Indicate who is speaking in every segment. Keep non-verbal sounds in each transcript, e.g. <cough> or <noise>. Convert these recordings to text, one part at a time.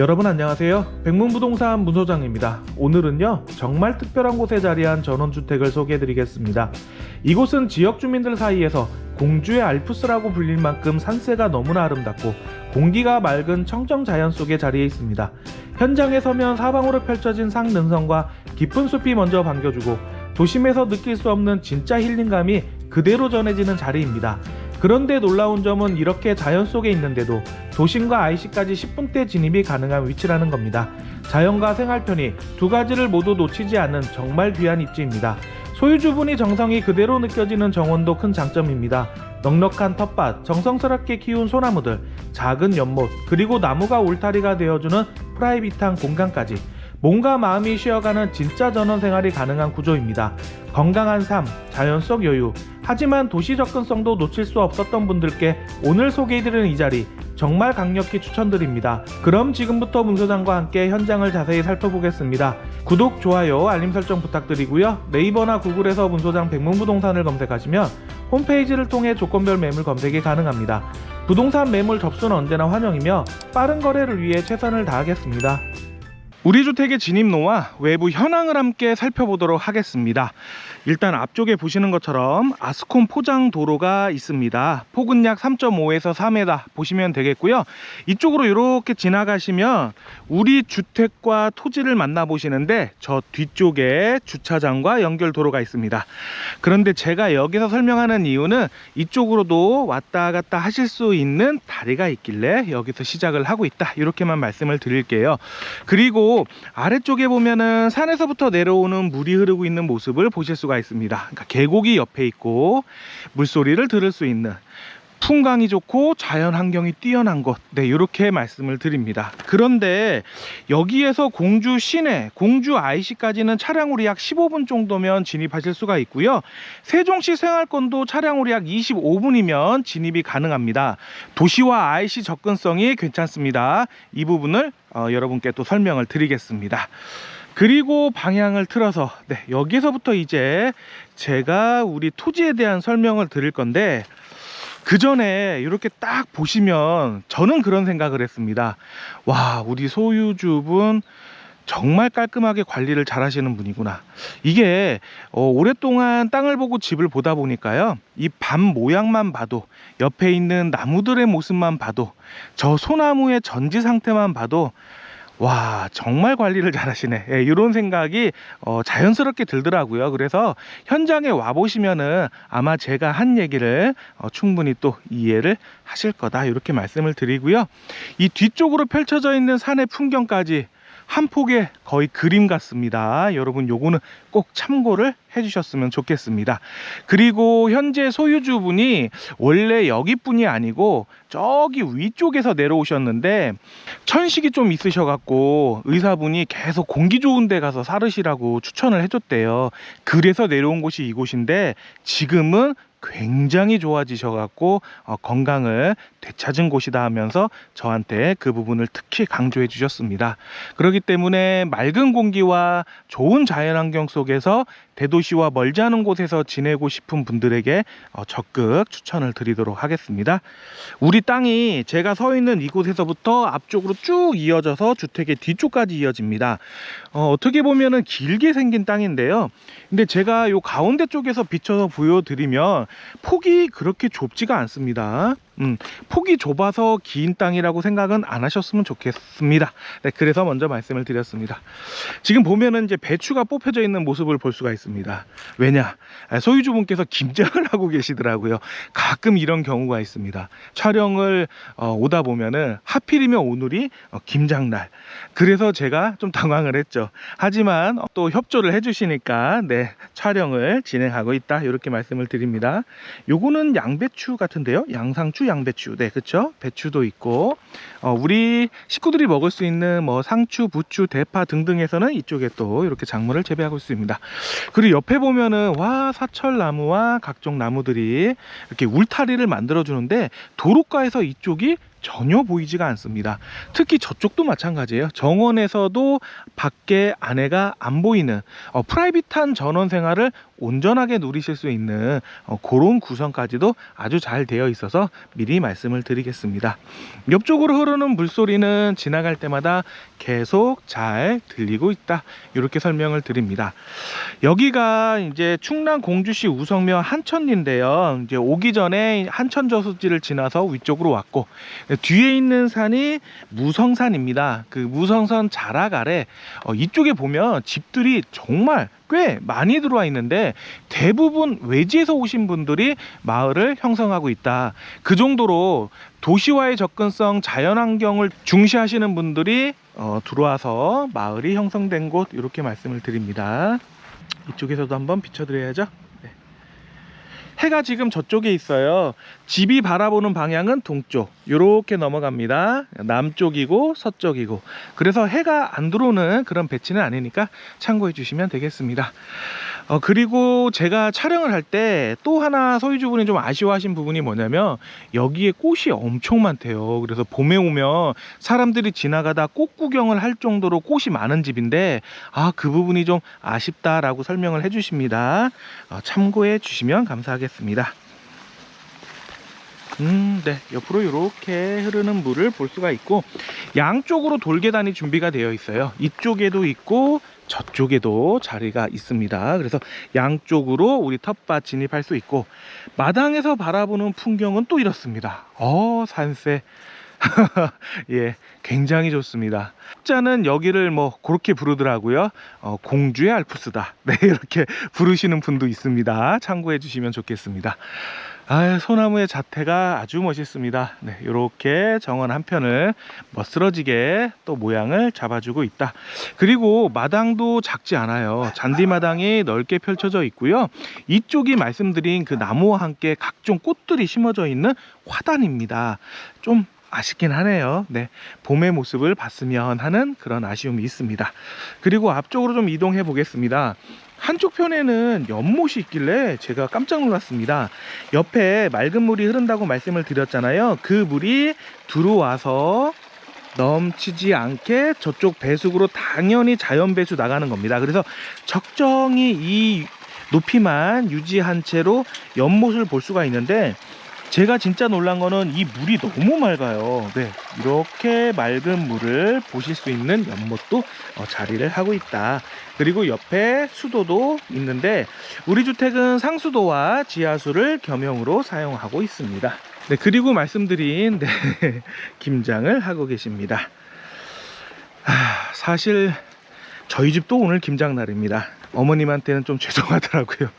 Speaker 1: 여러분 안녕하세요. 백문부동산 문소장입니다. 오늘은요, 정말 특별한 곳에 자리한 전원주택을 소개해 드리겠습니다. 이곳은 지역 주민들 사이에서 공주의 알프스라고 불릴 만큼 산세가 너무나 아름답고 공기가 맑은 청정 자연 속에 자리해 있습니다. 현장에 서면 사방으로 펼쳐진 상능선과 깊은 숲이 먼저 반겨주고 도심에서 느낄 수 없는 진짜 힐링감이 그대로 전해지는 자리입니다. 그런데 놀라운 점은 이렇게 자연 속에 있는데도 도심과 IC까지 10분대 진입이 가능한 위치라는 겁니다. 자연과 생활 편의 두 가지를 모두 놓치지 않은 정말 귀한 입지입니다. 소유주분이 정성이 그대로 느껴지는 정원도 큰 장점입니다. 넉넉한 텃밭, 정성스럽게 키운 소나무들, 작은 연못, 그리고 나무가 울타리가 되어주는 프라이빗한 공간까지 몸과 마음이 쉬어가는 진짜 전원 생활이 가능한 구조입니다. 건강한 삶, 자연 속 여유, 하지만 도시 접근성도 놓칠 수 없었던 분들께 오늘 소개해드리는 이 자리 정말 강력히 추천드립니다. 그럼 지금부터 문 소장과 함께 현장을 자세히 살펴보겠습니다. 구독, 좋아요, 알림 설정 부탁드리고요. 네이버나 구글에서 문 소장 백문부동산을 검색하시면 홈페이지를 통해 조건별 매물 검색이 가능합니다. 부동산 매물 접수는 언제나 환영이며 빠른 거래를 위해 최선을 다하겠습니다. 우리 주택의 진입로와 외부 현황을 함께 살펴보도록 하겠습니다. 일단 앞쪽에 보시는 것처럼 아스콘 포장 도로가 있습니다. 폭은 약 3.5에서 4m 보시면 되겠고요. 이쪽으로 이렇게 지나가시면 우리 주택과 토지를 만나 보시는데 저 뒤쪽에 주차장과 연결 도로가 있습니다. 그런데 제가 여기서 설명하는 이유는 이쪽으로도 왔다 갔다 하실 수 있는 다리가 있길래 여기서 시작을 하고 있다. 이렇게만 말씀을 드릴게요. 그리고 아래쪽에 보면은 산에서부터 내려오는 물이 흐르고 있는 모습을 보실 수가 있습니다. 그러니까 계곡이 옆에 있고 물소리를 들을 수 있는 풍광이 좋고 자연 환경이 뛰어난 곳. 네, 이렇게 말씀을 드립니다. 그런데 여기에서 공주 시내, 공주 IC까지는 차량으로 약 15분 정도면 진입하실 수가 있고요. 세종시 생활권도 차량으로 약 25분이면 진입이 가능합니다. 도시와 IC 접근성이 괜찮습니다. 이 부분을 어, 여러분께 또 설명을 드리겠습니다. 그리고 방향을 틀어서 네, 여기서부터 이제 제가 우리 토지에 대한 설명을 드릴 건데 그 전에 이렇게 딱 보시면 저는 그런 생각을 했습니다. 와, 우리 소유주분 정말 깔끔하게 관리를 잘 하시는 분이구나. 이게 어, 오랫동안 땅을 보고 집을 보다 보니까요. 이 밤 모양만 봐도 옆에 있는 나무들의 모습만 봐도 저 소나무의 전지 상태만 봐도 와 정말 관리를 잘하시네. 예, 이런 생각이 어, 자연스럽게 들더라고요. 그래서 현장에 와 보시면은 아마 제가 한 얘기를 어, 충분히 또 이해를 하실 거다. 이렇게 말씀을 드리고요. 이 뒤쪽으로 펼쳐져 있는 산의 풍경까지 한 폭의 거의 그림 같습니다. 여러분 요거는 꼭 참고를 해주셨으면 좋겠습니다. 그리고 현재 소유주분이 원래 여기뿐이 아니고 저기 위쪽에서 내려오셨는데 천식이 좀 있으셔갖고 의사분이 계속 공기 좋은 데 가서 살으시라고 추천을 해줬대요. 그래서 내려온 곳이 이곳인데 지금은 굉장히 좋아지셔갖고 어, 건강을 되찾은 곳이다 하면서 저한테 그 부분을 특히 강조해 주셨습니다. 그렇기 때문에 맑은 공기와 좋은 자연환경 속에서 대도시와 멀지 않은 곳에서 지내고 싶은 분들에게 어, 적극 추천을 드리도록 하겠습니다. 우리 땅이 제가 서 있는 이곳에서부터 앞쪽으로 쭉 이어져서 주택의 뒤쪽까지 이어집니다. 어, 어떻게 보면은 길게 생긴 땅인데요. 근데 제가 요 가운데 쪽에서 비춰서 보여드리면 폭이 그렇게 좁지가 않습니다. 음, 폭이 좁아서 긴 땅이라고 생각은 안 하셨으면 좋겠습니다. 네, 그래서 먼저 말씀을 드렸습니다. 지금 보면은 이제 배추가 뽑혀져 있는 모습을 볼 수가 있습니다. 왜냐? 아, 소유주분께서 김장을 <laughs> 하고 계시더라고요. 가끔 이런 경우가 있습니다. 촬영을 어, 오다 보면은 하필이면 오늘이 어, 김장날. 그래서 제가 좀 당황을 했죠. 하지만 또 협조를 해주시니까 네 촬영을 진행하고 있다 이렇게 말씀을 드립니다. 요거는 양배추 같은데요. 양상추, 양배추. 네, 그쵸? 배추도 있고, 어, 우리 식구들이 먹을 수 있는 뭐 상추, 부추, 대파 등등에서는 이쪽에 또 이렇게 작물을 재배하고 있습니다. 그리고 옆에 보면은 와, 사철나무와 각종 나무들이 이렇게 울타리를 만들어 주는데 도로가에서 이쪽이 전혀 보이지가 않습니다. 특히 저쪽도 마찬가지예요. 정원에서도 밖에 안에가 안 보이는 어, 프라이빗한 전원 생활을 온전하게 누리실 수 있는 어, 그런 구성까지도 아주 잘 되어 있어서 미리 말씀을 드리겠습니다. 옆쪽으로 흐르는 물소리는 지나갈 때마다 계속 잘 들리고 있다. 이렇게 설명을 드립니다. 여기가 이제 충남 공주시 우성면 한천리인데요. 이제 오기 전에 한천 저수지를 지나서 위쪽으로 왔고 뒤에 있는 산이 무성산입니다. 그 무성산 자락 아래 어, 이쪽에 보면 집들이 정말 꽤 많이 들어와 있는데 대부분 외지에서 오신 분들이 마을을 형성하고 있다. 그 정도로 도시와의 접근성, 자연환경을 중시하시는 분들이 어, 들어와서 마을이 형성된 곳 이렇게 말씀을 드립니다. 이쪽에서도 한번 비춰드려야죠. 네. 해가 지금 저쪽에 있어요. 집이 바라보는 방향은 동쪽. 이렇게 넘어갑니다. 남쪽이고 서쪽이고. 그래서 해가 안 들어오는 그런 배치는 아니니까 참고해 주시면 되겠습니다. 어, 그리고 제가 촬영을 할 때 또 하나 소유주분이 좀 아쉬워하신 부분이 뭐냐면 여기에 꽃이 엄청 많대요. 그래서 봄에 오면 사람들이 지나가다 꽃 구경을 할 정도로 꽃이 많은 집인데 아, 그 부분이 좀 아쉽다라고 설명을 해 주십니다. 어, 참고해 주시면 감사하겠습니다. 음, 네. 옆으로 이렇게 흐르는 물을 볼 수가 있고 양쪽으로 돌계단이 준비가 되어 있어요. 이쪽에도 있고 저쪽에도 자리가 있습니다. 그래서 양쪽으로 우리 텃밭 진입할 수 있고 마당에서 바라보는 풍경은 또 이렇습니다. 어, 산세. <laughs> 예, 굉장히 좋습니다. 자는 여기를 뭐 그렇게 부르더라고요. 어, 공주의 알프스다. <laughs> 네, 이렇게 부르시는 분도 있습니다. 참고해 주시면 좋겠습니다. 아, 소나무의 자태가 아주 멋있습니다. 네, 이렇게 정원 한 편을 멋스러지게 또 모양을 잡아주고 있다. 그리고 마당도 작지 않아요. 잔디 마당이 넓게 펼쳐져 있고요. 이쪽이 말씀드린 그 나무와 함께 각종 꽃들이 심어져 있는 화단입니다. 좀 아쉽긴 하네요. 네. 봄의 모습을 봤으면 하는 그런 아쉬움이 있습니다. 그리고 앞쪽으로 좀 이동해 보겠습니다. 한쪽 편에는 연못이 있길래 제가 깜짝 놀랐습니다. 옆에 맑은 물이 흐른다고 말씀을 드렸잖아요. 그 물이 들어와서 넘치지 않게 저쪽 배수구로 당연히 자연 배수 나가는 겁니다. 그래서 적정히 이 높이만 유지한 채로 연못을 볼 수가 있는데 제가 진짜 놀란 거는 이 물이 너무 맑아요. 네, 이렇게 맑은 물을 보실 수 있는 연못도 어, 자리를 하고 있다. 그리고 옆에 수도도 있는데 우리 주택은 상수도와 지하수를 겸용으로 사용하고 있습니다. 네, 그리고 말씀드린 네, <laughs> 김장을 하고 계십니다. 하, 사실 저희 집도 오늘 김장 날입니다. 어머님한테는 좀 죄송하더라고요.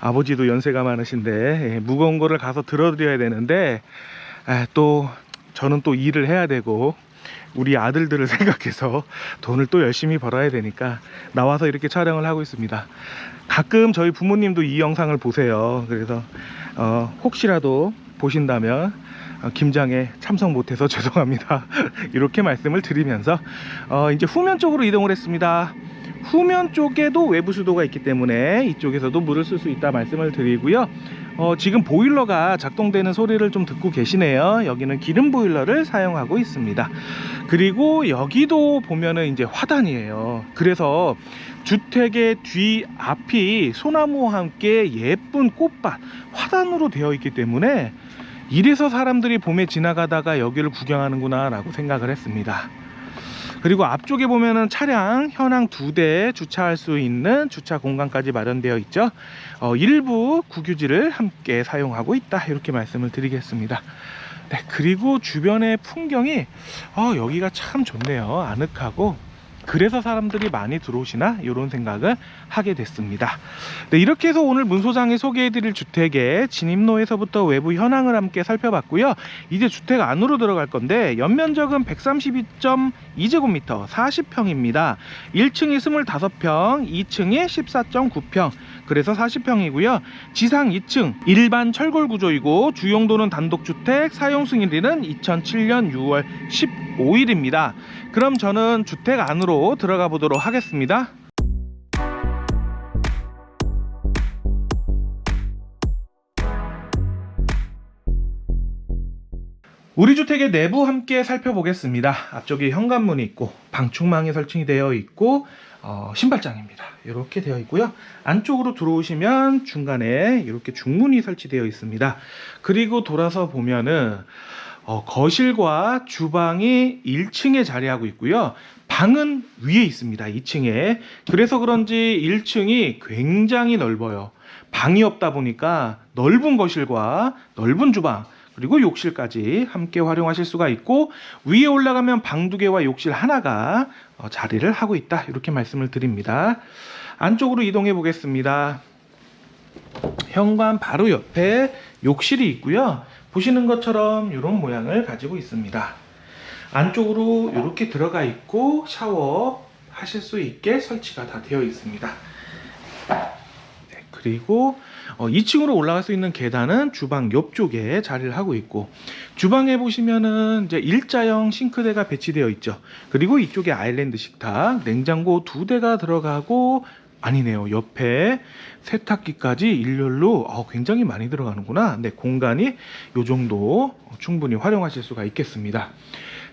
Speaker 1: 아버지도 연세가 많으신데 예, 무거운 거를 가서 들어드려야 되는데 아, 또 저는 또 일을 해야 되고 우리 아들들을 <laughs> 생각해서 돈을 또 열심히 벌어야 되니까 나와서 이렇게 촬영을 하고 있습니다. 가끔 저희 부모님도 이 영상을 보세요. 그래서 어, 혹시라도 보신다면 어, 김장에 참석 못해서 <laughs> 죄송합니다. 이렇게 말씀을 드리면서 어, 이제 후면 쪽으로 이동을 했습니다. 후면 쪽에도 외부 수도가 있기 때문에 이쪽에서도 물을 쓸 수 있다 말씀을 드리고요. 어, 지금 보일러가 작동되는 소리를 좀 듣고 계시네요. 여기는 기름 보일러를 사용하고 있습니다. 그리고 여기도 보면은 이제 화단이에요. 그래서 주택의 뒤 앞이 소나무와 함께 예쁜 꽃밭 화단으로 되어 있기 때문에 이래서 사람들이 봄에 지나가다가 여기를 구경하는구나 라고 생각을 했습니다. 그리고 앞쪽에 보면은 차량 현황 두 대 주차할 수 있는 주차 공간까지 마련되어 있죠. 어, 일부 국유지를 함께 사용하고 있다. 이렇게 말씀을 드리겠습니다. 네, 그리고 주변의 풍경이 어, 여기가 참 좋네요. 아늑하고 그래서 사람들이 많이 들어오시나 이런 생각을 하게 됐습니다. 네, 이렇게 해서 오늘 문 소장이 소개해드릴 주택의 진입로에서부터 외부 현황을 함께 살펴봤고요. 이제 주택 안으로 들어갈 건데 연면적은 132.2제곱미터 40평입니다. 1층이 25평, 2층이 14.9평. 그래서 40평이고요. 지상 2층 일반 철골 구조이고 주용도는 단독주택, 사용 승인일은 2007년 6월 15일입니다. 그럼 저는 주택 안으로 들어가 보도록 하겠습니다. 우리 주택의 내부 함께 살펴보겠습니다. 앞쪽에 현관문이 있고 방충망이 설치되어 되어 있고 어, 신발장입니다. 이렇게 되어 있고요. 안쪽으로 들어오시면 중간에 이렇게 중문이 설치되어 있습니다. 그리고 돌아서 보면은 어, 거실과 주방이 1층에 자리하고 있고요. 방은 위에 있습니다. 2층에. 그래서 그런지 1층이 굉장히 넓어요. 방이 없다 보니까 넓은 거실과 넓은 주방 그리고 욕실까지 함께 활용하실 수가 있고 위에 올라가면 방 두 개와 욕실 하나가 어, 자리를 하고 있다 이렇게 말씀을 드립니다. 안쪽으로 이동해 보겠습니다. 현관 바로 옆에 욕실이 있고요. 보시는 것처럼 이런 모양을 가지고 있습니다. 안쪽으로 이렇게 들어가 있고 샤워 하실 수 있게 설치가 다 되어 있습니다. 네, 그리고 어, 2층으로 올라갈 수 있는 계단은 주방 옆쪽에 자리를 하고 있고 주방에 보시면은 이제 일자형 싱크대가 배치되어 있죠. 그리고 이쪽에 아일랜드 식탁, 냉장고 두 대가 들어가고 아니네요. 옆에 세탁기까지 일렬로 어, 굉장히 많이 들어가는구나. 네, 공간이 요 정도 충분히 활용하실 수가 있겠습니다.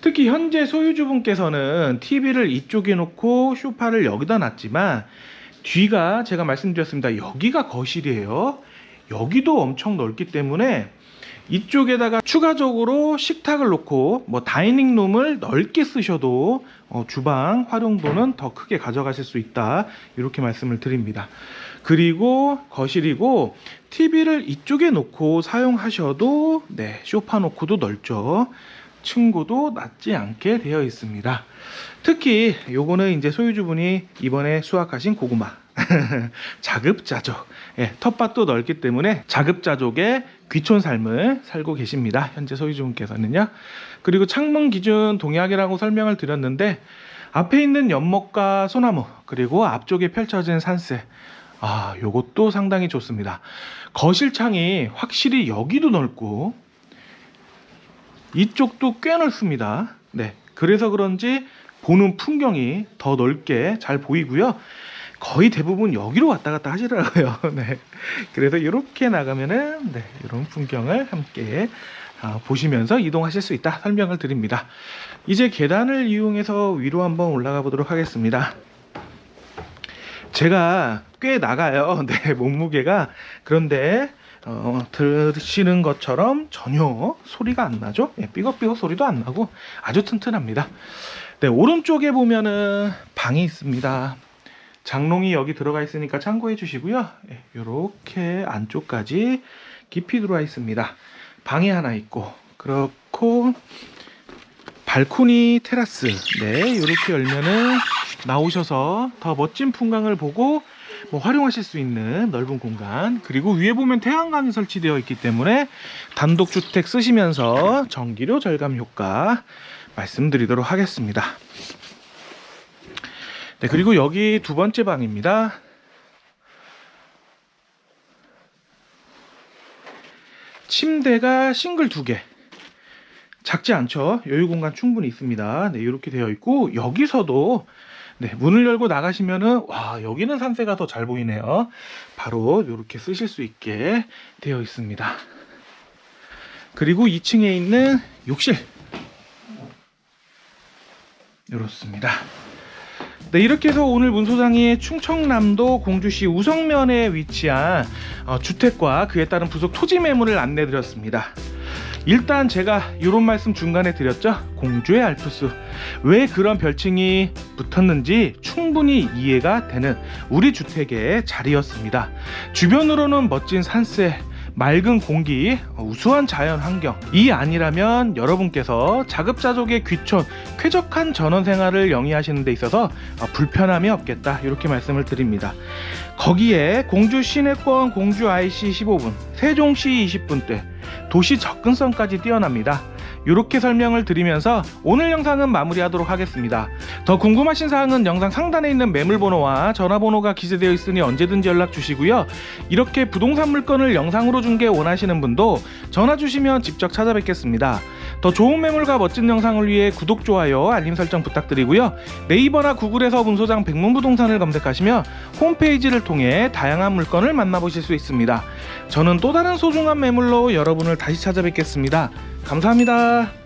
Speaker 1: 특히 현재 소유주분께서는 TV를 이쪽에 놓고 소파를 여기다 놨지만 뒤가 제가 말씀드렸습니다. 여기가 거실이에요. 여기도 엄청 넓기 때문에 이쪽에다가 추가적으로 식탁을 놓고 뭐 다이닝룸을 넓게 쓰셔도 어, 주방 활용도는 더 크게 가져가실 수 있다 이렇게 말씀을 드립니다. 그리고 거실이고 TV를 이쪽에 놓고 사용하셔도 네 쇼파 놓고도 넓죠. 층고도 낮지 않게 되어 있습니다. 특히 요거는 이제 소유주분이 이번에 수확하신 고구마 <laughs> 자급자족 예, 텃밭도 넓기 때문에 자급자족의 귀촌 삶을 살고 계십니다. 현재 소유주분께서는요. 그리고 창문 기준 동약이라고 설명을 드렸는데 앞에 있는 연못과 소나무 그리고 앞쪽에 펼쳐진 산세 아 요것도 상당히 좋습니다. 거실 창이 확실히 여기도 넓고 이쪽도 꽤 넓습니다. 네. 그래서 그런지 보는 풍경이 더 넓게 잘 보이고요. 거의 대부분 여기로 왔다 갔다 하시더라고요. <laughs> 네. 그래서 이렇게 나가면은 네, 이런 풍경을 함께 아, 보시면서 이동하실 수 있다 설명을 드립니다. 이제 계단을 이용해서 위로 한번 올라가 보도록 하겠습니다. 제가 꽤 나가요. <laughs> 네, 몸무게가 그런데 어, 들으시는 것처럼 전혀 소리가 안 나죠? 예, 삐걱삐걱 소리도 안 나고 아주 튼튼합니다. 네, 오른쪽에 보면은 방이 있습니다. 장롱이 여기 들어가 있으니까 참고해 주시고요. 예, 이렇게 안쪽까지 깊이 들어와 있습니다. 방이 하나 있고 그렇고 발코니 테라스 네 이렇게 열면은 나오셔서 더 멋진 풍광을 보고 뭐 활용하실 수 있는 넓은 공간 그리고 위에 보면 태양광이 설치되어 있기 때문에 단독주택 쓰시면서 전기료 절감 효과 말씀드리도록 하겠습니다. 네 그리고 여기 두 번째 방입니다. 침대가 싱글 두 개. 작지 않죠? 여유 공간 충분히 있습니다. 네, 이렇게 되어 있고 여기서도 네, 문을 열고 나가시면은 와 여기는 산세가 더 잘 보이네요. 바로 이렇게 쓰실 수 있게 되어 있습니다. 그리고 2층에 있는 욕실 이렇습니다. 네, 이렇게 해서 오늘 문 소장이 충청남도 공주시 우성면에 위치한 어, 주택과 그에 따른 부속 토지 매물을 안내 드렸습니다. 일단 제가 이런 말씀 중간에 드렸죠. 공주의 알프스. 왜 그런 별칭이 붙었는지 충분히 이해가 되는 우리 주택의 자리였습니다. 주변으로는 멋진 산세, 맑은 공기, 우수한 자연 환경. 이 아니라면 여러분께서 자급자족의 귀촌, 쾌적한 전원 생활을 영위하시는 데 있어서 불편함이 없겠다. 이렇게 말씀을 드립니다. 거기에 공주 시내권 공주 IC 15분, 세종시 20분대, 도시 접근성까지 뛰어납니다. 이렇게 설명을 드리면서 오늘 영상은 마무리하도록 하겠습니다. 더 궁금하신 사항은 영상 상단에 있는 매물번호와 전화번호가 기재되어 있으니 언제든지 연락 주시고요. 이렇게 부동산 물건을 영상으로 중개 원하시는 분도 전화 주시면 직접 찾아뵙겠습니다. 더 좋은 매물과 멋진 영상을 위해 구독, 좋아요, 알림 설정 부탁드리고요. 네이버나 구글에서 문소장 백문부동산을 검색하시면 홈페이지를 통해 다양한 물건을 만나보실 수 있습니다. 저는 또 다른 소중한 매물로 여러분을 다시 찾아뵙겠습니다. 감사합니다.